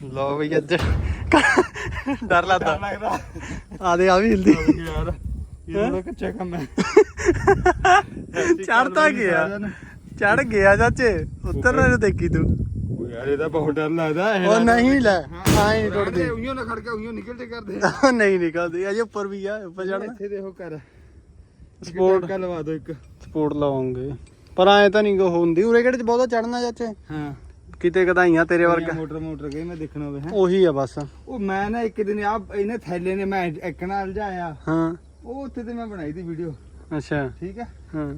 ਲੋ ਬਈ ਅੱਜ ਡਰ ਲੱਗਦਾ। ਆ ਦੇ ਆ ਵੀ ਹਿਲਦੀ। ਯਾਰ। ਇਹ ਤਾਂ ਕੱਚਾ ਕੰਮ ਹੈ। ਚੜ ਤਾਂ ਗਿਆ। ਚੜ ਗਿਆ ਚਾਚੇ। ਉੱਤਰ ਨਾ ਦੇਖੀ ਤੂੰ। ਉਹ ਯਾਰ ਇਹਦਾ ਬਹੁਤ ਡਰ ਲੱਗਦਾ। ਉਹ ਨਹੀਂ ਲੈ ਆਏ ਨਹੀਂ ਟੁੱਟਦੀ। ਉਈਓ ਨਾ ਖੜ ਕੇ ਉਈਓ ਨਿਕਲ ਤੇ ਕਰਦੇ। ਨਹੀਂ ਨਿਕਲਦੀ। ਅਜੇ ਉੱਪਰ ਵੀ ਆ ਉੱਪਰ ਚੜਨਾ ਇੱਥੇ ਦੇਖੋ ਕਰ ਸਪੋਰਟ ਟਾਂਕਾ ਲਵਾ ਦੋ ਇੱਕ। ਸਪੋਰਟ ਲਵਾਉਂਗੇ ਪਰ ਐ ਤਾਂ ਨਹੀਂ ਕੋ ਹੁੰਦੀ। ਉਰੇ ਕਿਹੜੇ ਚ ਬਹੁਤਾ ਚੜਨਾ ਚਾਚੇ? ਹਾਂ। ਕਿਤੇ ਕਦਾਈਆਂ ਤੇਰੇ ਵਰਗਾ। ਮੋਟਰ ਮੋਟਰ ਗਈ ਮੈਂ ਦੇਖਣਾ ਹੋਵੇ ਹੈ। ਉਹੀ ਆ ਬਸ। ਉਹ ਮੈਂ ਨਾ ਇੱਕ ਦਿਨ ਆ ਇਹਨੇ ਥੈਲੇ ਨੇ ਮੈਂ ਇੱਕ ਨਾਲ ਜਾਇਆ ਹਾਂ। ਉਹ ਉੱਥੇ ਤੇ ਮੈਂ ਬਣਾਈ ਦੀ ਵੀਡੀਓ ਅੱਛਾ। ਠੀਕ ਹੈ ਹਾਂ।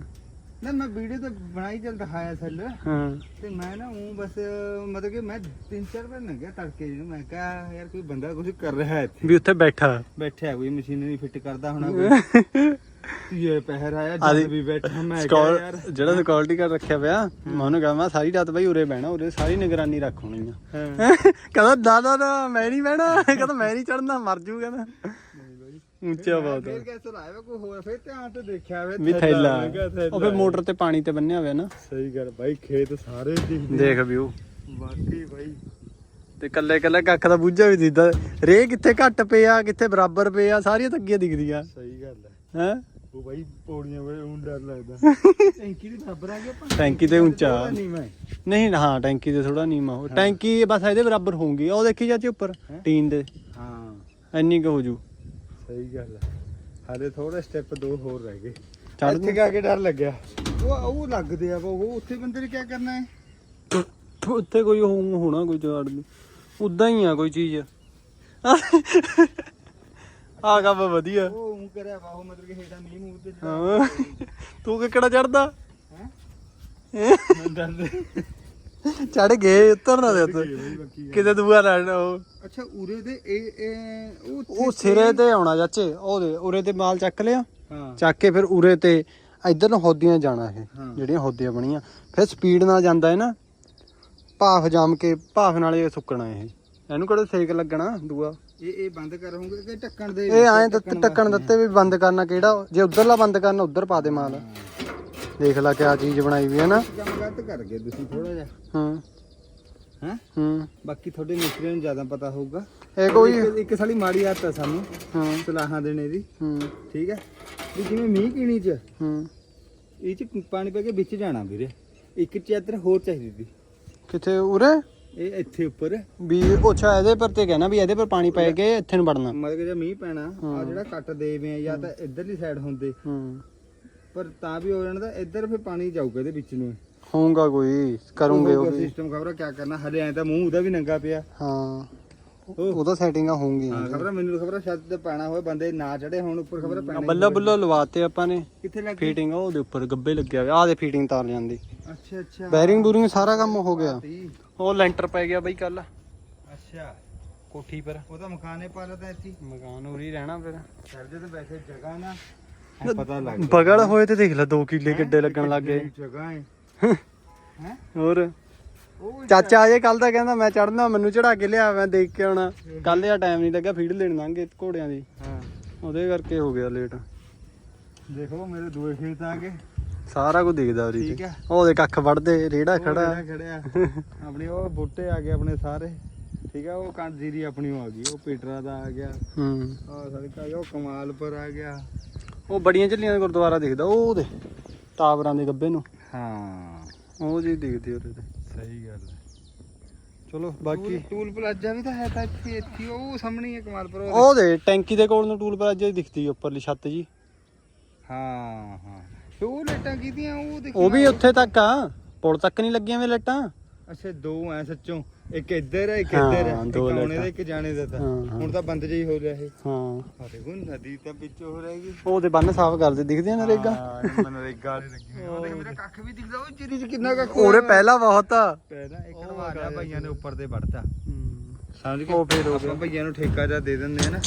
ਨਾ ਮੈਂ ਵੀਡੀਓ ਤਾਂ ਬਣਾਈ ਚੱਲ ਦਿਖਾਇਆ ਥੱਲ ਹਾਂ। ਤੇ ਮੈਂ ਨਾ ਉਹ ਬਸ ਮਤਲਬ ਕਿ ਮੈਂ ਤਿੰਨ ਚਾਰ ਵਾਰ ਲੰਘਿਆ ਤੜਕੇ ਜਿਹਨੂੰ। ਮੈਂ ਕਿਹਾ ਯਾਰ ਕੋਈ ਬੰਦਾ ਕੁਝ ਕਰ ਰਿਹਾ ਹੈ ਇੱਥੇ। ਵੀ ਉੱਥੇ ਬੈਠਾ। ਬੈਠਿਆ ਕੋਈ ਮਸ਼ੀਨਰੀ ਫਿੱਟ ਕਰਦਾ ਹੋਣਾ ਕੋਈ। ਇਹ ਪਹਿਰ ਆਇਆ ਜਦ ਵੀ ਬੈਠਾ ਮੈਂ ਕਿਹਾ ਯਾਰ। ਜਿਹੜਾ ਸਿਕਿਉਰਿਟੀ ਕਾਰਡ ਰੱਖਿਆ ਪਿਆ ਮੈਂ ਉਹਨੂੰ ਕਹਾਂ ਮੈਂ ਸਾਰੀ ਰਾਤ ਬਈ ਉਰੇ ਬਹਿਣਾ ਉਰੇ ਸਾਰੀ ਨਿਗਰਾਨੀ ਰੱਖ ਹੋਣੀ ਆ। ਕਹਿੰਦਾ ਦਾਦਾ ਦਾ ਮੈਂ ਨਹੀਂ ਬਹਿਣਾ। ਕਹਿੰਦਾ ਮੈਂ ਨਹੀਂ ਚੜਨਾ ਮਰ ਜੂ ਕਹਿੰਦਾ। ਉੱਚਾ ਬਹੁਤ ਫੇਰ। ਕਿਸ ਲਾਇਆ ਕੋਈ ਹੋਰ ਫੇਰ ਧਿਆਨ ਤੇ ਦੇਖਿਆ ਵੇ ਵੀ ਥੈਲਾ। ਉਹ ਫੇ ਮੋਟਰ ਤੇ ਪਾਣੀ ਤੇ ਬੰਨਿਆ ਹੋਇਆ ਨਾ। ਸਹੀ ਗੱਲ ਬਾਈ ਖੇਤ ਸਾਰੇ ਦਿਖਦੇ ਦੇਖ ਵਿਊ। ਵਾਕਈ ਬਾਈ। ਤੇ ਕੱਲੇ ਕੱਲੇ ਕੱਖ ਦਾ ਬੂਝਾ ਵੀ ਦਿਖਦਾ ਰੇ ਕਿੱਥੇ ਘੱਟ ਪਿਆ ਕਿੱਥੇ ਬਰਾਬਰ ਪਿਆ ਸਾਰੀਆਂ ਤੱਗੀਆਂ ਦਿਖਦੀਆਂ। ਸਹੀ ਗੱਲ ਹੈ ਹੈ? ਉਹ ਬਾਈ ਪੌੜੀਆਂ ਵੇ ਉਹ ਡਰ ਲੱਗਦਾ। ਟੈਂਕੀ ਦੀ ਬਰਾਬਰ ਆ ਗਿਆ ਟੈਂਕੀ ਤੇ ਉੱਚਾ ਨਹੀਂ ਮੈਂ ਨਹੀਂ ਹਾਂ ਟੈਂਕੀ ਤੇ ਥੋੜਾ ਨੀਮਾ ਹੋ। ਟੈਂਕੀ ਬਸ ਇਹਦੇ ਬਰਾਬਰ ਹੋਊਗੀ। ਉਹ ਦੇਖੀ ਚਾਚੀ ਉੱਪਰ? ਟੀਨ ਦੇ। ਹਾਂ। ਇੰਨੀ ਕੁ ਹੋ ਜੂ। ਸਹੀ ਗੱਲ ਹੈ ਹਾਲੇ ਥੋੜੇ ਸਟੈਪ ਦੋ ਹੋਰ ਰਹਿ ਗਏ। ਚੜ੍ਹ ਇੱਥੇ ਜਾ ਕੇ ਡਰ ਲੱਗਿਆ। ਉਹ ਉਹ ਲੱਗਦੇ ਆ ਉਹ ਉੱਥੇ ਬੰਦੇ ਨੇ ਕੀ ਕਰਨਾ ਹੈ? ਉੱਥੇ ਕੋਈ ਹੋਊ ਹੋਣਾ ਕੋਈ ਜਾੜ ਨਹੀਂ। ਉਦਾਂ ਹੀ ਆ ਕੋਈ ਚੀਜ਼। ਆ ਕੰਮ ਵਧੀਆ। ਉਹ ਉਹ ਕਰਿਆ ਵਾ ਉਹ ਮਤਲਬ ਕਿ ਹੇਠਾਂ ਮੀਂਹ ਮੂੰਹ ਤੇ ਹਾਂ। ਤੂੰ ਕਿੱਕੜਾ ਚੜਦਾ? ਹੈ? ਡਰਦੇ। ਚੜ ਗਏ ਉੱਤਰ ਨਾ ਦੇ ਉੱਤੇ ਕਿਤੇ ਦੂਆ ਲੈਣਾ ਉਹ ਅੱਛਾ ਉਰੇ ਦੇ ਇਹ ਇਹ ਉਹ ਸਿਰੇ ਤੇ ਆਉਣਾ ਚਾਚੇ ਉਹਦੇ ਉਰੇ ਤੇ ਮਾਲ ਚੱਕ ਲਿਆ। ਚੱਕ ਕੇ ਫਿਰ ਉਰੇ ਤੇ ਇੱਧਰ ਨੂੰ ਹੋਦੀਆਂ ਜਾਣਾ ਇਹ। ਜਿਹੜੀਆਂ ਹੋਦੀਆਂ ਬਣੀਆਂ। ਫਿਰ ਸਪੀਡ ਨਾਲ ਜਾਂਦਾ ਹੈ ਨਾ ਭਾਫ ਜੰਮ ਕੇ ਭਾਫ ਨਾਲ ਇਹ ਸੁੱਕਣਾ ਇਹ। ਇਹਨੂੰ ਕਿਹੜਾ ਸੇਕ ਲੱਗਣਾ ਦੂਆ? ਇਹ ਇਹ ਬੰਦ ਕਰੋਗੇ ਕਿ ਢੱਕਣ ਦੇ ਇਹ ਐਂ ਟੱਕਣ ਦਿੱਤੇ ਵੀ ਬੰਦ ਕਰਨਾ ਕਿਹੜਾ ਜੇ ਉਧਰਲਾ ਬੰਦ ਕਰਨਾ ਉਧਰ ਪਾ ਦੇ ਮਾਲ। ਦੇਖ ਲੈ ਕਿਆ ਚੀਜ਼ ਬਣਾਈ ਵੀ ਹੈ ਨਾ। ਕੰਮ ਗਲਤ ਕਰ ਗਏ ਤੁਸੀਂ ਥੋੜਾ ਜਿਹਾ। ਹਾਂ। ਹੈ? ਹੂੰ। ਬਾਕੀ ਤੁਹਾਡੇ ਨੂੰ ਜ਼ਿਆਦਾ ਪਤਾ ਹੋਊਗਾ। ਇਹ ਕੋਈ ਇੱਕ- ਇੱਕ ਸਾਲੀ ਮਾੜੀ ਆਦਤ ਹੈ ਸਾਨੂੰ ਹਾਂ। ਸਲਾਹਾਂ ਦੇਣੇ ਦੀ। ਹੂੰ। ਠੀਕ ਹੈ? ਵੀ ਜਿਵੇਂ ਮੀਂਹ ਕਿਣੀ ਚ ਹੂੰ। ਇਹ ਚ ਪਾਣੀ ਪੈ ਕੇ ਵਿੱਚ ਜਾਣਾ ਵੀਰੇ। ਇੱਕ ਚਾਦਰ ਹੋਰ ਚਾਹੀਦੀ ਸੀ। ਕਿੱਥੇ ਉਰੇ? ਇਹ ਇੱਥੇ ਉੱਪਰ। ਵੀ ਅੱਛਾ ਇਹਦੇ ਪਰ ਤੇ ਕਹਿਣਾ ਵੀ ਇਹਦੇ ਪਰ ਪਾਣੀ ਪੈ ਕੇ ਇੱਥੇ ਨੂੰ ਵੜਨਾ। ਮਤਲਬ ਕਿ ਜੇ ਮੀਂਹ ਪੈਣਾ ਆ। ਜਿਹੜਾ ਕੱਟ ਦੇਵੇਂ ਆ ਜਾਂ ਤਾਂ ਇੱਧਰਲੀ ਸਾਈਡ ਹੁੰਦੇ। ਹੂੰ। ਪਰ ਤਾਂ ਵੀ ਹੋ ਜਾਣਾ ਇੱਧਰ ਫਿਰ ਪਾਣੀ ਜਾਊਗਾ ਇਹਦੇ ਵਿੱਚ ਨੂੰ। ਹੋਊਗਾ ਕੋਈ ਕਰੂੰਗੇ ਉਹ ਵੀ। ਸਿਸਟਮ ਖਬਰ ਕਿਆ ਕਰਨਾ ਹਲੇ ਐ ਤਾਂ ਮੂੰਹ ਉਹਦਾ ਵੀ ਨੰਗਾ ਪਿਆ। ਹਾਂ। ਉਹਦਾ ਸੈਟਿੰਗਾਂ ਹੋਣਗੀਆਂ ਹਾਂ ਖਬਰ ਮੈਨੂੰ ਖਬਰ ਸ਼ਾਇਦ ਤੇ ਪੈਣਾ ਹੋਵੇ ਬੰਦੇ ਨਾ ਚੜੇ ਹੁਣ ਉੱਪਰ ਖਬਰ ਪੈਣਾ ਬੱਲਾ ਬੱਲਾ ਲਵਾਤੇ ਆਪਾਂ ਨੇ। ਕਿੱਥੇ ਲੱਗ ਫੀਟਿੰਗ ਉਹਦੇ ਉੱਪਰ ਗੱਬੇ ਲੱਗਿਆ ਹੋਇਆ। ਆਹ ਦੇ ਫੀਟਿੰਗ ਤਾਰ ਜਾਂਦੀ ਅੱਛਾ ਅੱਛਾ। ਬੈਰਿੰਗ ਬੂਰਿੰਗ ਸਾਰਾ ਕੰਮ ਹੋ ਗਿਆ। ਤੀ। ਉਹ ਲੈਂਟਰ ਪੈ ਗਿਆ ਬਈ ਕੱਲ ਅੱਛਾ। ਕੋਠੀ ਪਰ। ਉਹਦਾ ਮਕਾਨੇ ਪਾ ਲਤਾ ਇੱਥੇ ਮਕਾਨ ਉਰੀ ਰਹਿਣਾ ਫਿਰ। ਸਰਦੇ ਤਾਂ ਵੈਸੇ ਜਗ੍ਹਾ ਨਾ। ਪਤਾ ਲੱਗ ਬਗਲ ਹੋਏ ਤੇ ਦੇਖ ਲੈ 2 ਕਿੱਲੇ ਕਿੱਡੇ ਲੱਗਣ ਲੱਗ ਗਏ। ਜਗ੍ਹਾ ਹੈ? ਹੈ? ਹੋਰ? ਉਹ ਚਾਚਾ ਅਜੇ ਕੱਲ ਦਾ ਕਹਿੰਦਾ ਮੈਂ ਚੜਨਾ ਮੈਨੂੰ ਚੜਾ ਕੇ ਲਿਆ ਮੈਂ ਦੇਖ ਕੇ ਆਉਣਾ। ਕੱਲ ਆ ਟਾਈਮ ਨਹੀਂ ਲੱਗਾ ਫੀਡ ਲੈਣ ਲੰਘੇ ਘੋੜਿਆਂ ਦੀ। ਹਾਂ। ਉਹਦੇ ਕਰਕੇ ਹੋ ਗਿਆ ਲੇਟ ਦੇਖੋ ਮੇਰੇ ਦੂਏ ਖੇਤ ਆ ਗਏ। ਸਾਰਾ ਕੁਝ ਦਿਖਦਾ ਉਰੀ ਠੀਕ ਤੇ। ਹੈ ਉਹਦੇ ਕੱਖ ਵੜਦੇ ਰੇੜਾ ਉਹ ਖੜਾ। ਜਿਹੜਾ ਖੜਿਆ। ਆਪਣੀ ਉਹ ਬੂਟੇ ਆ ਗਏ ਆਪਣੇ ਸਾਰੇ। ਠੀਕ ਆ ਉਹ ਕੰਡ ਜੀਰੀ ਆਪਣੀ ਉਹ ਆ ਗਈ ਉਹ ਪੀਟਰਾ ਦਾ ਆ ਗਿਆ। ਹੂੰ। ਆ ਸੜਕਾ ਉਹ ਕਮਾਲਪੁਰ ਆ ਗਿਆ। ਉਹ ਬੜੀਆਂ ਝੱਲੀਆਂ ਦਾ ਗੁਰਦੁਆਰਾ ਦਿਖਦਾ ਉਹ ਉਹਦੇ ਟਾਵਰਾਂ ਦੇ ਗੱਬੇ ਨੂੰ। ਹਾਂ। ਉਹ ਜੀ ਦਿਖਦੀ ਉਹਦੇ ਤੇ। ਸਹੀ ਗੱਲ ਹੈ। ਚਲੋ ਬਾਕੀ ਟੂਲ ਪਲਾਜ਼ਾ ਵੀ ਤਾਂ ਹੈ ਤਾਂ ਇੱਥੇ ਇੱਥੇ ਉਹ ਸਾਹਮਣੇ ਹੀ ਕਮਾਲਪੁਰ ਉਹ ਉਹਦੇ ਟੈਂਕੀ ਦੇ ਕੋਲ ਨੂੰ ਟੂਲ ਪਲਾਜ਼ਾ ਹੀ ਦਿਖਦੀ ਉੱਪਰਲੀ ਛੱਤ ਜੀ। ਹਾਂ ਹਾਂ। ਤੇ ਉਹ ਲਾਈਟਾਂ ਕੀਤੀਆਂ ਉਹ ਦੇਖੀ ਉਹ ਵੀ ਉੱਥੇ ਤੱਕ ਆ। ਪੁਲ ਤੱਕ ਨਹੀਂ ਲੱਗੀਆਂ ਵੇ ਲੱਟਾਂ ਅੱਛਾ ਦੋ ਐ ਸੱਚੋਂ। ਇੱਕ ਇੱਧਰ ਹੈ ਇੱਕ ਇੱਧਰ ਹੈ ਇੱਕ ਦੋ ਆਉਣੇ। ਦਾ ਇੱਕ ਜਾਣੇ ਦਾ ਤਾਂ। ਹਾਂ, ਹਾਂ। ਹੁਣ ਤਾਂ ਬੰਦ ਜਿਹੀ ਹੋ ਰਿਹਾ ਇਹ। ਹਾਂ। ਆ ਦੇਖੋ ਨਦੀ ਤਾਂ ਪਿੱਛੇ ਹੋ ਰਹੇਗੀ ਉਹਦੇ ਬੰਨ ਸਾਫ਼ ਕਰਦੇ ਦਿਖਦੇ ਨੇ ਰੇਗਾ? ਹਾਂ ਮਨਰੇਗਾ ਵਾਲੇ ਲੱਗੇ ਉਹ ਦੇਖ ਮੇਰਾ ਕੱਖ ਵੀ ਦਿਖਦਾ ਉਹ ਚਿਰੀ ਚ ਕਿੰਨਾ ਕੱਖ ਉਹਦੇ ਪਹਿਲਾਂ ਬਹੁਤ ਆ। ਪਹਿਲਾਂ ਇੱਕ ਨਵਾ ਲਿਆ ਭਾਈਆਂ ਨੇ ਉੱਪਰ ਤੇ ਵੜਤਾ। ਸਮਝ ਉਹ ਫੇਰ ਹੋ ਆਪਾਂ ਭਈਆਂ ਨੂੰ ਠੇਕਾ ਜਾ ਦੇ ਦਿੰਦੇ ਆ ਨਾ।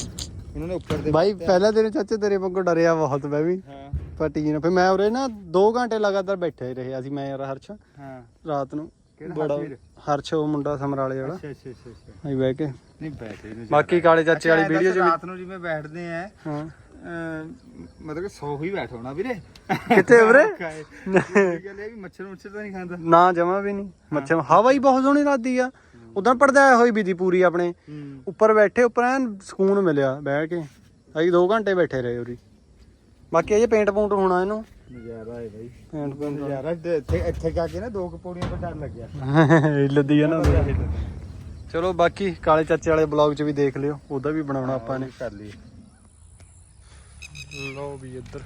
ਉਹਨਾਂ ਨੇ ਉੱਪਰ ਤੇ ਬਾਈ ਪਹਿਲਾ ਦਿਨ ਚਾਚੇ ਤੇਰੇ ਵਾਂਗੂ ਡਰਿਆ ਬਹੁਤ ਮੈਂ ਵੀ। ਹਾਂ। ਪਟੀ ਨਾ ਫਿਰ ਮੈਂ ਉਰੇ ਨਾ 2 ਘੰਟੇ ਲਗਾਤਾਰ ਬੈਠੇ ਹੀ ਰਹੇ ਅਸੀਂ ਮੈਂ ਯਾਰ ਹਰਸ਼। ਹਾਂ। ਰਾਤ ਨੂੰ। ਬੜਾ ਹਰਸ਼ ਵੀਰ? ਉਹ ਮੁੰਡਾ ਸਮਰਾਲੇ ਵਾਲਾ। ਅੱਛਾ ਅੱਛਾ ਅੱਛਾ ਅੱਛਾ। ਅਸੀਂ ਬਹਿ ਕੇ। ਨਹੀਂ ਬੈਠੇ ਨੂੰ ਬਾਕੀ ਕਾਲੇ ਚਾਚੇ ਵਾਲੀ ਵੀਡੀਓ ਚ ਵੀ ਰਾਤ ਨੂੰ ਜਿਵੇਂ ਬੈਠਦੇ ਆ। ਹਾਂ। ਮਤਲਬ ਕਿ ਸੌ ਹੀ ਬੈਠੋਣਾ ਵੀਰੇ। ਕਿੱਥੇ ਉਰੇ? ਗੱਲ ਇਹ ਵੀ ਮੱਛਰ ਮੁੱਛਰ ਤਾਂ ਨਹੀਂ ਖਾਂਦਾ। ਨਾ ਜਮਾ ਵੀ ਨਹੀਂ। ਮੱਛਰ ਹਵਾ ਹੀ ਬਹੁਤ ਸੋਹਣੀ ਲੱਗਦੀ ਆ। ਉਦੋਂ ਪੜਦਾ ਹੋਈ ਵੀ ਦੀ ਪੂਰੀ ਆਪਣੇ। ਹੂੰ। ਉੱਪਰ ਬੈਠੇ ਉੱਪਰ ਐਨ ਸਕੂਨ ਮਿਲਿਆ ਬਹਿ ਕੇ। ਅਸੀਂ 2 ਘੰਟੇ ਬੈਠੇ ਰਹੇ ਉਰੀ। ਬਾਕੀ ਇਹ ਪੇਂਟ ਪੂੰਟ ਹੋਣਾ ਇਹਨੂੰ। ਨਜ਼ਾਰਾ ਹੈ ਬਾਈ। ਪੇਂਟ ਪੂੰਟ ਨਜ਼ਾਰਾ ਤੇ ਇੱਥੇ ਇੱਥੇ ਕਾ ਕੇ ਨਾ ਦੋ ਕੁ ਪੌੜੀਆਂ ਤੋਂ ਡਰ ਲੱਗਿਆ। ਲੱਦੀ ਆ ਨਾ ਚਲੋ ਬਾਕੀ ਕਾਲੇ ਚਾਚੇ ਵਾਲੇ ਬਲੌਗ 'ਚ ਵੀ ਦੇਖ ਲਿਓ ਉਹਦਾ ਵੀ ਬਣਾਉਣਾ ਆਪਾਂ ਨੇ। ਕਰ ਲਈ ਲਓ ਵੀ ਇੱਧਰ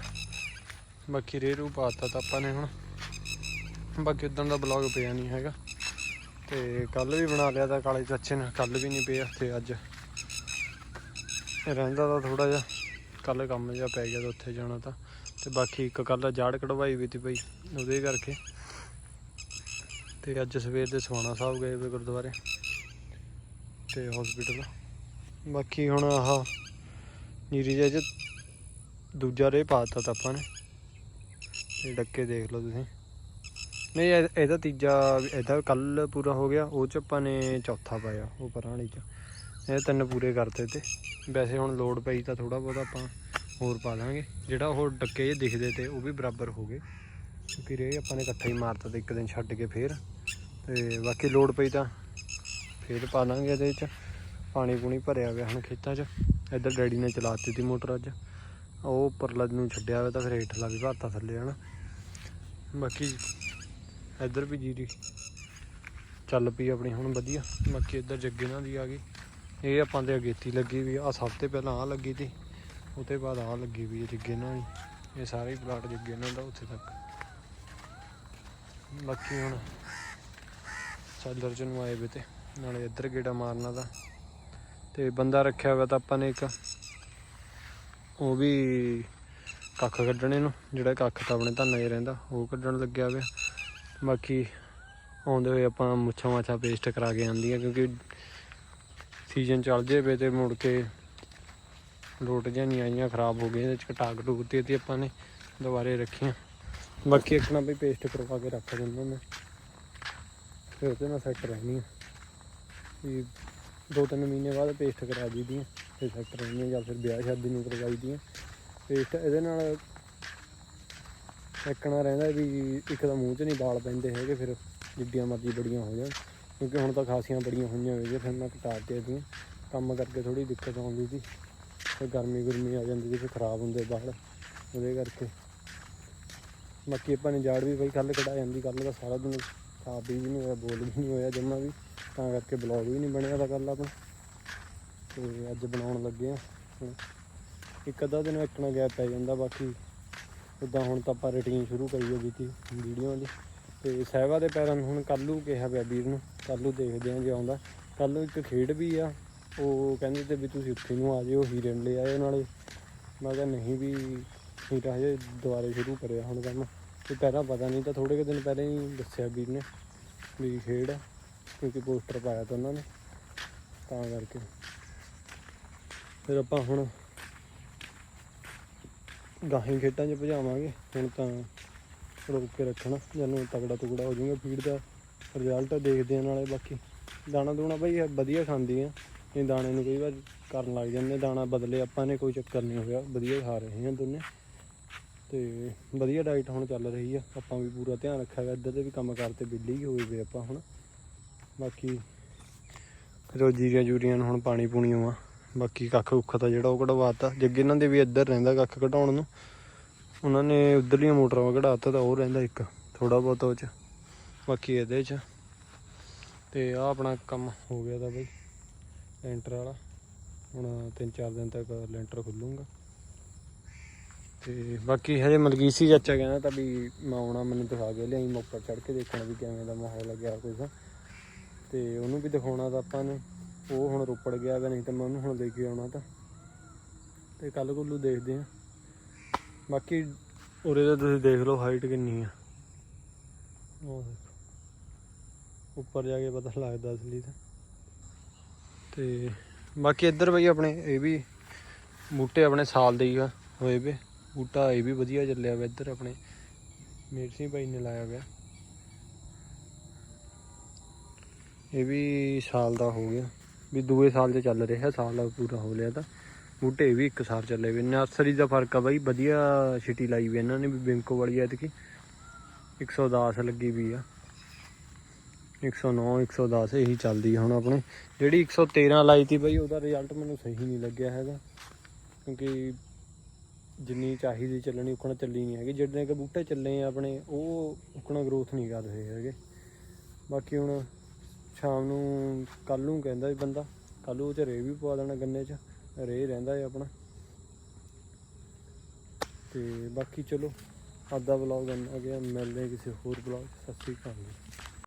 ਬਾਕੀ ਰੇ ਰੂ ਪਾਤਾ ਤਾਂ ਆਪਾਂ ਨੇ ਹੁਣ। ਬਾਕੀ ਉਦੋਂ ਦਾ ਬਲੌਗ ਪਿਆ ਨਹੀਂ ਹੈਗਾ। ਤੇ ਕੱਲ ਵੀ ਬਣਾ ਲਿਆ ਤਾਂ ਕਾਲੇ ਚਾਚੇ ਨੇ ਕੱਲ ਵੀ ਨਹੀਂ ਪਿਆ ਤੇ ਅੱਜ। ਰਹਿੰਦਾ ਤਾਂ ਥੋੜਾ ਜਿਹਾ ਕੱਲ ਕੰਮ ਜਿਹਾ ਪੈ ਗਿਆ ਤਾਂ ਉੱਥੇ ਜਾਣਾ ਤਾਂ। ਤੇ ਬਾਕੀ ਇੱਕ ਕੱਲ ਜਾੜ ਕਢਵਾਈ ਵੀ ਤੀ ਬਈ ਉਹਦੇ ਕਰਕੇ। ਤੇ ਅੱਜ ਸਵੇਰ ਦੇ ਸੋਣਾ ਸਾਹਿਬ ਗਏ ਵੇ ਗੁਰਦੁਆਰੇ ਤੇ ਹਸਪੀਟਲ ਬਾਕੀ ਹੁਣ ਆਹ ਨੀਰੀ ਜੇ 'ਚ ਦੂਜਾ ਰੇ ਪਾਤਾ ਤਾਂ ਆਪਾਂ ਨੇ। ਇਹ ਡੱਕੇ ਦੇਖ ਲਓ ਤੁਸੀਂ। ਨਹੀਂ, ਇਹ- ਇਹਦਾ ਤੀਜਾ, ਇਹਦਾ ਕੱਲ ਪੂਰਾ ਹੋ ਗਿਆ, ਉਹ ਚ ਆਪਾਂ ਨੇ ਚੌਥਾ ਪਾਇਆ, ਉਹ ਪਰਾਂ ਵਾਲੀ ਚ। ਇਹ ਤਿੰਨ ਪੂਰੇ ਕਰਤੇ ਤੇ। ਵੈਸੇ ਹੁਣ ਲੋਡ ਪਈ ਤਾਂ ਥੋੜਾ ਬਹੁਤਾ ਆਪਾਂ ਹੋਰ ਪਾ ਦਾਂਗੇ ਜਿਹੜਾ ਉਹ ਡੱਕੇ ਜੇ ਦਿਖਦੇ ਤੇ ਉਹ ਵੀ ਬਰਾਬਰ ਹੋ ਗਏ। ਕਿਉਂਕਿ ਰੇ ਆਪਾਂ ਨੇ ਇਕੱਠਾ ਹੀ ਮਾਰਤਾ ਤੇ ਇੱਕ ਦਿਨ ਛੱਡ ਕੇ ਫੇਰ। ਤੇ ਬਾਕੀ ਲੋਡ ਪਈ ਤਾਂ ਫੇਰ ਪਾ ਦਾਂਗੇ ਇਹਦੇ ਚ। ਪਾਣੀ ਪੂਣੀ ਭਰਿਆ ਹੋਇਆ ਹੁਣ ਖੇਤਾਂ 'ਚ। ਇੱਧਰ ਡੈਡੀ ਨੇ ਚਲਾ ਦਿੱਤੀ ਤੀ ਮੋਟਰ ਅੱਜ। ਉਹ ਉੱਪਰਲਾ ਨੂੰ ਛੱਡਿਆ ਹੋਇਆ ਤਾਂ ਫਿਰ ਹੇਠਲਾ ਵੀ ਭਾਤਾ ਥੱਲੇ ਹਨਾ। ਬਾਕੀ ਇੱਧਰ ਵੀ ਜੀਰੀ ਚੱਲ ਪਈ ਆਪਣੀ ਹੁਣ ਵਧੀਆ। ਬਾਕੀ ਇੱਧਰ ਜੱਗੇ ਨਾਲ ਦੀ ਆ ਗਈ। ਇਹ ਆਪਾਂ ਦੇ ਅਗੇਤੀ ਲੱਗੀ ਵੀ ਆ। ਸਭ ਤੋਂ ਪਹਿਲਾਂ ਆ ਲੱਗੀ ਤੀ। ਉਹ ਤੋਂ ਬਾਅਦ ਆ ਲੱਗੀ ਵੀ ਹੈ ਜੱਗੇ ਨਾਲ ਹੀ। ਇਹ ਸਾਰੇ ਹੀ ਪਲਾਟ ਜੱਗੇ ਨਾਲ ਦਾ ਉੱਥੇ ਤੱਕ। ਬਾਕੀ ਹੁਣ ਚਾਦਰ ਚ ਨੂੰ ਆਏ ਵੇ ਤੇ, ਨਾਲੇ ਇੱਧਰ ਗੇੜਾ ਮਾਰਨਾ ਦਾ। ਤੇ ਬੰਦਾ ਰੱਖਿਆ ਹੋਇਆ ਤਾਂ ਆਪਾਂ ਨੇ ਇੱਕ, ਉਹ ਵੀ ਕੱਖ ਕੱਢਣੇ ਨੂੰ, ਜਿਹੜਾ ਕੱਖ ਤਾਂ ਆਪਣੇ ਧਾਨਾਂ 'ਚ ਰਹਿੰਦਾ, ਉਹ ਕੱਢਣ ਲੱਗਿਆ ਹੋਇਆ ਬਾਕੀ ਆਉਂਦੇ ਹੋਏ ਆਪਾਂ ਮੁੱਛਾਂ ਮਾਛਾਂ ਪੇਸਟ ਕਰਾ ਕੇ ਆਂਦੀਆਂ ਕਿਉਂਕਿ ਸੀਜ਼ਨ ਚੱਲ ਜੇ ਵੇ ਤੇ ਮੁੜ ਕੇ ਲੋਟ ਜਿਹਾ ਨਹੀਂ ਆਈਆਂ, ਖਰਾਬ ਹੋ ਗਈਆਂ, ਇਹਦੇ ਚ ਕਟਾਕ ਟੂਕਤੀ ਤੇ ਆਪਾਂ ਨੇ ਦੁਬਾਰੇ ਰੱਖੀਆਂ। ਬਾਕੀ ਇੱਕ ਨਾ ਵੀ ਪੇਸਟ ਕਰਵਾ ਕੇ ਰੱਖ ਦਿੰਦਾ ਮੈਂ। ਫਿਰ ਉਹਦੇ ਨਾਲ ਸੈੱਟ ਰਹਿਣੀ ਆ। ਵੀ ਦੋ ਤਿੰਨ ਮਹੀਨੇ ਬਾਅਦ ਪੇਸਟ ਕਰਾ ਦਈਦੀਆਂ, ਫਿਰ ਸੈੱਟ ਰਹਿਣੀ ਆ ਜਾਂ ਫਿਰ ਵਿਆਹ ਸ਼ਾਦੀ ਨੂੰ ਕਰਵਾਈ ਦੀਆਂ। ਪੇਸਟ ਇਹਦੇ ਨਾਲ ਇੱਕਣਾ ਰਹਿੰਦਾ ਵੀ ਇੱਕ ਤਾਂ ਮੂੰਹ 'ਚ ਨਹੀਂ ਵਾਲ ਪੈਂਦੇ ਹੈਗੇ, ਫਿਰ ਜਿੱਡੀਆਂ ਮਰਜ਼ੀ ਬੜੀਆਂ ਹੋ ਜਾਣ। ਕਿਉਂਕਿ ਹੁਣ ਤਾਂ ਖਾਸੀਆਂ ਬੜੀਆਂ ਹੋਈਆਂ ਹੋਈਆਂ, ਫਿਰ ਮੈਂ ਘਟਾ ਤੇ ਦੀਆਂ ਕੰਮ ਕਰਕੇ ਥੋੜੀ ਦਿੱਕਤ ਆਉਂਦੀ ਸੀ। ਫਿਰ ਗਰਮੀ ਗੁਰਮੀ ਆ ਜਾਂਦੀ ਸੀ ਖਰਾਬ ਹੁੰਦੇ ਬਾਹਰ, ਉਹਦੇ ਕਰਕੇ। ਬਾਕੀ ਆਪਾਂ ਨੇ ਜਾੜ ਵੀ ਬਈ ਕੱਲ ਕਢਾ ਜਾਂਦੀ ਕੱਲ ਦਾ ਸਾਰਾ ਦਿਨ ਖਾ ਵੀ ਨਹੀਂ ਹੋਇਆ, ਬੋਲ ਵੀ ਨਹੀਂ ਹੋਇਆ ਜਮਾ ਵੀ, ਤਾਂ ਕਰਕੇ ਬਲੌਗ ਵੀ ਨਹੀਂ ਬਣਿਆ ਤਾਂ ਕੱਲ ਆਪਾਂ ਤੇ ਅੱਜ ਬਣਾਉਣ ਲੱਗੇ ਆ। ਇੱਕ ਅੱਧਾ ਦਿਨ ਇੱਕਣਾ ਗੈਪ ਪੈ ਜਾਂਦਾ, ਬਾਕੀ ਉਦਾਂ ਹੁਣ ਤਾਂ ਆਪਾਂ ਰੂਟੀਨ ਸ਼ੁਰੂ ਕਰੀ ਹੋਈ ਸੀ ਵੀਡੀਓ ਦੀ। ਤੇ ਸਹਿਬਾ ਦੇ ਪੈਰਾਂ ਨੂੰ ਹੁਣ ਕੱਲ੍ਹ ਨੂੰ ਕਿਹਾ ਪਿਆ ਵੀਰ ਨੂੰ, ਕੱਲ੍ਹ ਦੇਖਦੇ ਆਂ ਜੇ ਆਉਂਦਾ। ਕੱਲ੍ਹ ਇੱਕ ਖੇਡ ਵੀ ਆ ਉਹ ਕਹਿੰਦੇ ਤੇ ਵੀ ਤੁਸੀਂ ਉੱਥੇ ਨੂੰ ਆ ਜਿਓ, ਹੀਰੇ ਲੈ ਆਇਓ ਨਾਲੇ। ਮੈਂ ਕਿਹਾ ਨਹੀਂ ਵੀ ਹੀਰਾ ਹਜੇ ਦੁਬਾਰੇ ਸ਼ੁਰੂ ਕਰਿਆ ਹੁਣ ਕੰਮ। ਤੇ ਪਹਿਲਾਂ ਪਤਾ ਨਹੀਂ ਤਾਂ ਥੋੜੇ ਕੁ ਦਿਨ ਪਹਿਲਾਂ ਹੀ ਦੱਸਿਆ ਵੀਰ ਨੇ ਵੀ ਖੇਡ ਆ, ਕਿਉਂਕਿ ਪੋਸਟਰ ਪਾਇਆ ਤਾਂ ਉਹਨਾਂ ਨੇ, ਤਾਂ ਕਰਕੇ। ਫਿਰ ਆਪਾਂ ਹੁਣ ਗਾਹੀ ਖੇਤਾਂ 'ਚ ਭਜਾਵਾਂਗੇ। ਹੁਣ ਤਾਂ ਰੋਕ ਕੇ ਰੱਖਣਾ ਜਦੋਂ ਤਗੜਾ ਤੁਗੜਾ ਹੋ ਜਾਊਗਾ, ਫੀਡ ਦਾ ਰਿਜ਼ਲਟ ਦੇਖਦੇ ਆ ਨਾਲੇ ਬਾਕੀ। ਦਾਣਾ ਦੂਣਾ ਬਈ ਵਧੀਆ ਖਾਂਦੀ ਆ। ਇਹ ਦਾਣੇ ਨੂੰ ਕਈ ਵਾਰ ਕਰਨ ਲੱਗ ਜਾਂਦੇ ਦਾਣਾ ਬਦਲੇ ਆਪਾਂ ਨੇ ਕੋਈ ਚੱਕਰ ਨਹੀਂ ਹੋਇਆ, ਵਧੀਆ ਖਾ ਰਹੇ ਹਾਂ ਦੋਨੇ। ਤੇ ਵਧੀਆ ਡਾਈਟ ਹੁਣ ਚੱਲ ਰਹੀ ਆ, ਆਪਾਂ ਵੀ ਪੂਰਾ ਧਿਆਨ ਰੱਖਿਆ ਹੋਇਆ, ਇੱਧਰ ਦੇ ਵੀ ਕੰਮ ਕਰਤੇ ਬਿੱਲੀ ਹੀ ਹੋਏ ਵੇ ਆਪਾਂ ਹੁਣ। ਬਾਕੀ ਰੋਜੀਰੀਆਂ ਜੂਰੀਆਂ ਨੂੰ ਹੁਣ ਪਾਣੀ ਪੂਣੀ ਆ ਬਾਕੀ ਕੱਖ ਉੱਖ ਤਾਂ ਜਿਹੜਾ ਉਹ ਕਢਵਾਤਾ। ਜੱਗੇ ਇਹਨਾਂ ਦੇ ਵੀ ਇੱਧਰ ਰਹਿੰਦਾ ਕੱਖ ਕਢਾਉਣ ਨੂੰ। ਉਹਨਾਂ ਨੇ ਉਧਰਲੀਆਂ ਮੋਟਰਾਂ ਕਢਾਤਾ ਤਾਂ ਉਹ ਰਹਿੰਦਾ ਇੱਕ ਥੋੜਾ ਬਹੁਤ ਉਹ ਚ, ਬਾਕੀ ਇਹਦੇ ਚ। ਤੇ ਆ ਆਪਣਾ ਕੰਮ ਹੋ ਗਿਆ ਤਾਂ ਬਈ। ਲੈਂਟਰ ਵਾਲਾ। ਹੁਣ ਤਿੰਨ ਚਾਰ ਦਿਨ ਤੱਕ ਲੈਂਟਰ ਖੁੱਲੂਗਾ। ਤੇ ਬਾਕੀ ਹਜੇ ਮਲਗੀਸੀ ਚਾਚਾ ਕਹਿੰਦਾ ਤਾਂ ਵੀ ਮੈਂ ਆਉਣਾ, ਮੈਨੂੰ ਦਿਖਾ ਕੇ ਲਿਆਈ ਮੋਪਰ ਚੜ ਕੇ ਦੇਖਣਾ ਵੀ ਕਿਵੇਂ ਦਾ ਮਾਹੌਲ ਲੱਗਿਆ ਕੁਝ ਤੇ। ਉਹਨੂੰ ਵੀ ਦਿਖਾਉਣਾ ਤਾਂ ਆਪਾਂ ਨੇ। ਉਹ ਹੁਣ ਰੋਪੜ ਗਿਆ ਵਾ ਨਹੀਂ ਤਾਂ ਮੈਂ ਉਹਨੂੰ ਹੁਣ ਲੈ ਕੇ ਆਉਣਾ ਤਾਂ। ਤੇ ਕੱਲ ਕੋਲੂ ਦੇਖਦੇ ਆ ਬਾਕੀ ਉਰੇ ਦਾ ਤੁਸੀਂ ਦੇਖ ਲਓ ਹਾਈਟ ਕਿੰਨੀ ਆ। ਉਹ ਦੇਖੋ। ਉੱਪਰ ਜਾ ਕੇ ਪਤਾ ਲੱਗਦਾ ਅਸਲੀ ਤਾਂ। ਤੇ ਬਾਕੀ ਇੱਧਰ ਬਈ ਆਪਣੇ ਇਹ ਵੀ ਬੂਟੇ ਆਪਣੇ ਸਾਲ ਦੇ ਹੀ ਆ, ਹੋਏ ਵੇ। ਬੂਟਾ ਇਹ ਵੀ ਵਧੀਆ ਚੱਲਿਆ ਵਾ ਇੱਧਰ ਆਪਣੇ। ਮੇਰ ਸਿੰਘ ਭਾਈ ਨੇ ਲਾਇਆ ਹੋਇਆ ਇਹ ਵੀ ਸਾਲ ਦਾ ਹੋ ਗਿਆ। ਵੀ ਦੂਏ ਸਾਲ 'ਚ ਚੱਲ ਰਿਹਾ, ਸਾਲ ਪੂਰਾ ਹੋ ਲਿਆ ਤਾਂ। ਬੂਟੇ ਇਹ ਵੀ ਇੱਕ ਸਾਲ ਚੱਲੇ ਵੇ। ਨਰਸਰੀ ਦਾ ਫ਼ਰਕ ਆ ਬਾਈ, ਵਧੀਆ ਛਿਟੀ ਲਾਈ ਵੀ ਇਹਨਾਂ ਨੇ ਵੀ, ਬਿੰਕੋ ਵਾਲੀ ਐਤਕੀ। 110 ਲੱਗੀ ਵੀ ਆ। 109 110 ਇਹੀ ਚੱਲਦੀ ਹੁਣ ਆਪਣੇ। ਜਿਹੜੀ 113 ਲਾਈ ਤੀ ਬਈ, ਉਹਦਾ ਰਿਜ਼ਲਟ ਮੈਨੂੰ ਸਹੀ ਨਹੀਂ ਲੱਗਿਆ ਹੈਗਾ। ਕਿਉਂਕਿ ਜਿੰਨੀ ਚਾਹੀਦੀ ਚੱਲਣੀ ਉਕਣਾ ਚੱਲੀ ਨਹੀਂ ਹੈਗੀ। ਜਿਹੜੇ ਕਿ ਬੂਟੇ ਚੱਲੇ ਆ ਆਪਣੇ, ਉਹ ਉਕਣਾ ਗਰੋਥ ਨਹੀਂ ਕਰ ਰਹੇ ਹੈਗੇ। ਬਾਕੀ ਹੁਣ ਸ਼ਾਮ ਨੂੰ ਕੱਲ ਨੂੰ ਕਹਿੰਦਾ ਬੰਦਾ ਕੱਲ ਨੂੰ ਉਹ ਚ ਰੇ ਵੀ ਪਵਾ ਦੇਣਾ ਗੰਨੇ ਚ। ਰੇ ਰਹਿੰਦਾ ਹੈ ਆਪਣਾ। ਤੇ ਬਾਕੀ ਚਲੋ ਅੱਜ ਦਾ ਵਲੌਗ ਇੰਨਾ ਗਿਆ ਮਿਲਦੇ ਕਿਸੇ ਹੋਰ ਵਲੌਗ ਸਤਿ ਸ਼੍ਰੀ ਅਕਾਲ ਜੀ।